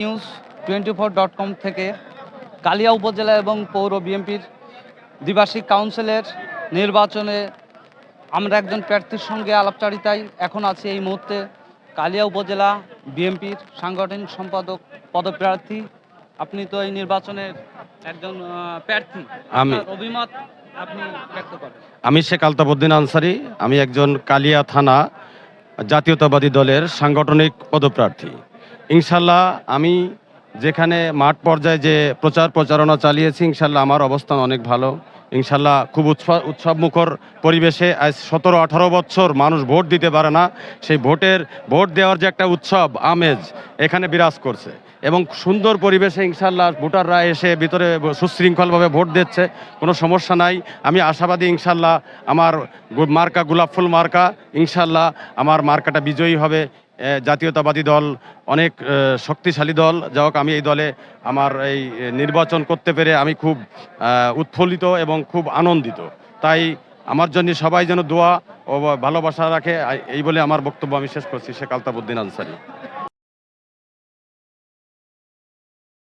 News twenty four dot com থেকে কালিয়া উপজেলা এবং পৌর বিএনপির দ্বিবার্ষিক কাউন্সিলের নির্বাচনে আমরা একজন প্রার্থীর সঙ্গে আলাপচারিতায় এখন আছি এই মুহূর্তে কালিয়া উপজেলা বিএনপির সাংগঠনিক সম্পাদক পদপ্রার্থী। আপনি তো এই নির্বাচনের একজন প্রার্থী। আমি। অভিমত আপনি ব্যক্ত করেন। আমি শেখ আলতাবুদ্দিন আনসারি। আমি একজন কালিয়া থানা জাতীয়তাবাদী দলের সাংগঠনিক পদপ্রার্থী। ইনশাল্লাহ আমি যেখানে মাঠ পর্যায়ে যে প্রচার প্রচারণা চালিয়েছি, ইনশাল্লাহ আমার অবস্থান অনেক ভালো। ইনশাল্লাহ খুব উৎসব, উৎসবমুখর পরিবেশে আজ সতেরো, আঠারো বছর মানুষ ভোট দিতে পারে না। সেই ভোটের, ভোট দেওয়ার যে একটা উৎসব, আমেজ, এখানে বিরাজ করছে। এবং সুন্দর পরিবেশে ইনশাল্লাহ ভোটাররা এসে ভিতরে সুশৃঙ্খলভাবে ভোট দিচ্ছে, কোনো সমস্যা নাই। আমি আশাবাদী ইনশাল্লাহ আমার মার্কা, গোলাপ ফুল মার্কা, ইনশাল্লাহ আমার মার্কাটা বিজয়ী হবে। জাতীয়তাবাদী দল, অনেক শক্তিশালী দল। যা হোক, আমি এই দলে আমার এই নির্বাচন করতে পেরে আমি খুব উৎফুল্লিত এবং খুব আনন্দিত। তাই আমার জন্য সবাই যেন দোয়া ও ভালোবাসা রাখে। এই বলে আমার বক্তব্য আমি শেষ করছি। শেখ আলতাবুদ্দিন আনসারি।